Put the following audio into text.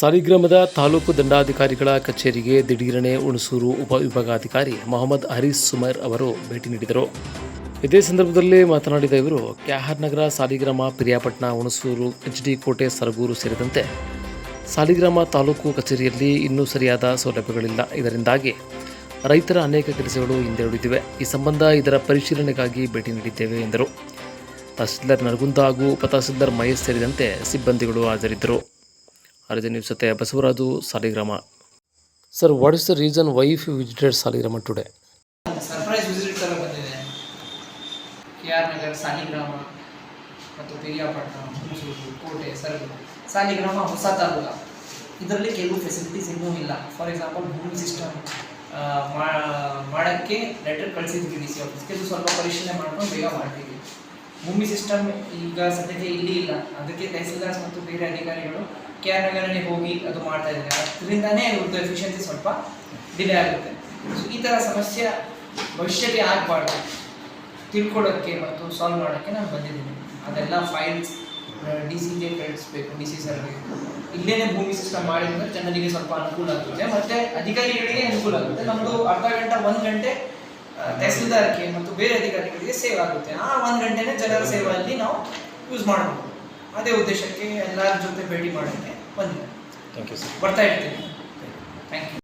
ಸಾಲಿಗ್ರಾಮದ ತಾಲೂಕು ದಂಡಾಧಿಕಾರಿಗಳ ಕಚೇರಿಗೆ ದಿಢೀರನೆ ಹುಣಸೂರು ಉಪವಿಭಾಗಾಧಿಕಾರಿ ಮೊಹಮ್ಮದ್ ಹರೀಸ್ ಸುಮರ್ ಅವರು ಭೇಟಿ ನೀಡಿದರು. ಇದೇ ಸಂದರ್ಭದಲ್ಲಿ ಮಾತನಾಡಿದ ಇವರು, K R Nagar Saligrama Piriyapatna, Hunsur H D Kote, Saragur ಸೇರಿದಂತೆ ಸಾಲಿಗ್ರಾಮ ತಾಲೂಕು ಕಚೇರಿಯಲ್ಲಿ ಇನ್ನೂ ಸರಿಯಾದ ಸೌಲಭ್ಯಗಳಿಲ್ಲ. ಇದರಿಂದಾಗಿ ರೈತರ ಅನೇಕ ಕೆಲಸಗಳು ಹಿಂದೆ ಉಳಿದಿವೆ ಈ ಸಂಬಂಧ ಇದರ ಪರಿಶೀಲನೆಗಾಗಿ ಭೇಟಿ ನೀಡಿದ್ದೇವೆ ಎಂದರು. ತಹಸೀಲ್ದಾರ್ ನರಗುಂದ ಹಾಗೂ ಉಪತಹಸೀಲ್ದಾರ್ ಮಹೇಶ್ ಸೇರಿದಂತೆ ಸಿಬ್ಬಂದಿಗಳು ಹಾಜರಿದ್ದರು. ಅರ್ಜಿ ನ್ಯೂಸ್ ಜೊತೆ Basavaraju Saligrama. Sir what is the reason wife visited Saligrama today surprise visit ತರ ಬಂದಿದೆ. ಕೆ ಆರ್ ನಗರ್ ಸಾಲಿಗ್ರಾಮ ಮತ್ತು ಪಿರಿಯಾಪಟ್ಟಣ ಹುಣಸೂರು ಕೋಟೆ ಸರ್ಗು. ಸಾಲಿಗ್ರಾಮ ಹೊಸ ತಾಲೂಕ. ಇದರಲ್ಲಿ ಕೆಲವು ಫೆಸಿಲಿಟೀಸ್ ಇನ್ನೂ ಇಲ್ಲ. ಫಾರ್ ಎಕ್ಸಾಂಪಲ್ ಭೂಮಿ ಸಿಸ್ಟಮ್ ಮಾಡೋಕ್ಕೆ ಲೆಟರ್ ಕಳಿಸಿದ್ವಿ ಡಿ ಸಿ ಆಫೀಸ್ಗೆ ಇದು ಸ್ವಲ್ಪ ಪರಿಶೀಲನೆ ಮಾಡ್ಕೊಂಡು ಬೇಗ ಮಾಡ್ತೀವಿ. ಭೂಮಿ ಸಿಸ್ಟಮ್ ಈಗ ಸದ್ಯಕ್ಕೆ ಇಲ್ಲಿ ಇಲ್ಲ. ಅದಕ್ಕೆ ತಹಸೀಲ್ದಾರ್ ಮತ್ತು ಬೇರೆ ಅಧಿಕಾರಿಗಳು ಕೆ ಆರ್ ಹೋಗಿ ಅದು ಮಾಡ್ತಾ ಇದ್ದಾರೆ. ಅದರಿಂದನೇ ಇವ್ರದ್ದು ಎಫಿಷಿಯನ್ಸಿ ಸ್ವಲ್ಪ ಡಿಲೇ ಆಗುತ್ತೆ. ಸೊ ಈ ಥರ ಸಮಸ್ಯೆ ಭವಿಷ್ಯಕ್ಕೆ ಆಗಬಾರ್ದು. ತಿಳ್ಕೊಳ್ಳೋಕ್ಕೆ ಮತ್ತು ಸಾಲ್ವ್ ಮಾಡೋಕ್ಕೆ ನಾನು ಬಂದಿದ್ದೀನಿ. ಅದೆಲ್ಲ ಫೈಲ್ಸ್ ಡಿ ಸಿಗೆ ಕಳಿಸ್ಬೇಕು ಡಿ ಸಿ ಸರ್ಗೆ ಇಲ್ಲೇ ಭೂಮಿ ಸಿಸ್ಟಮ್ ಮಾಡಿದ್ರೆ ಜನರಿಗೆ ಸ್ವಲ್ಪ ಅನುಕೂಲ ಆಗುತ್ತೆ. ಮತ್ತು ಅಧಿಕಾರಿಗಳಿಗೆ ಅನುಕೂಲ ಆಗುತ್ತೆ. ನಮ್ಮದು ಅರ್ಧ ಗಂಟೆ, ಒಂದು ಗಂಟೆ ತಹಸೀಲ್ದಾರ್ಗೆ ಮತ್ತು ಬೇರೆ ಅಧಿಕಾರಿಗಳಿಗೆ ಸೇವ್ ಆಗುತ್ತೆ. ಆ ಒಂದು ಗಂಟೆನೇ ಜನರ ಸೇವೆಯಲ್ಲಿ ನಾವು ಯೂಸ್ ಮಾಡಬಹುದು. ಅದೇ ಉದ್ದೇಶಕ್ಕೆ ಎಲ್ಲರ ಜೊತೆ ಭೇಟಿ ಮಾಡೋಕ್ಕೆ ಬಂದಿದೆ ಥ್ಯಾಂಕ್ ಯು ಸರ್ ಬರ್ತಾ ಇರ್ತೀನಿ. Thank you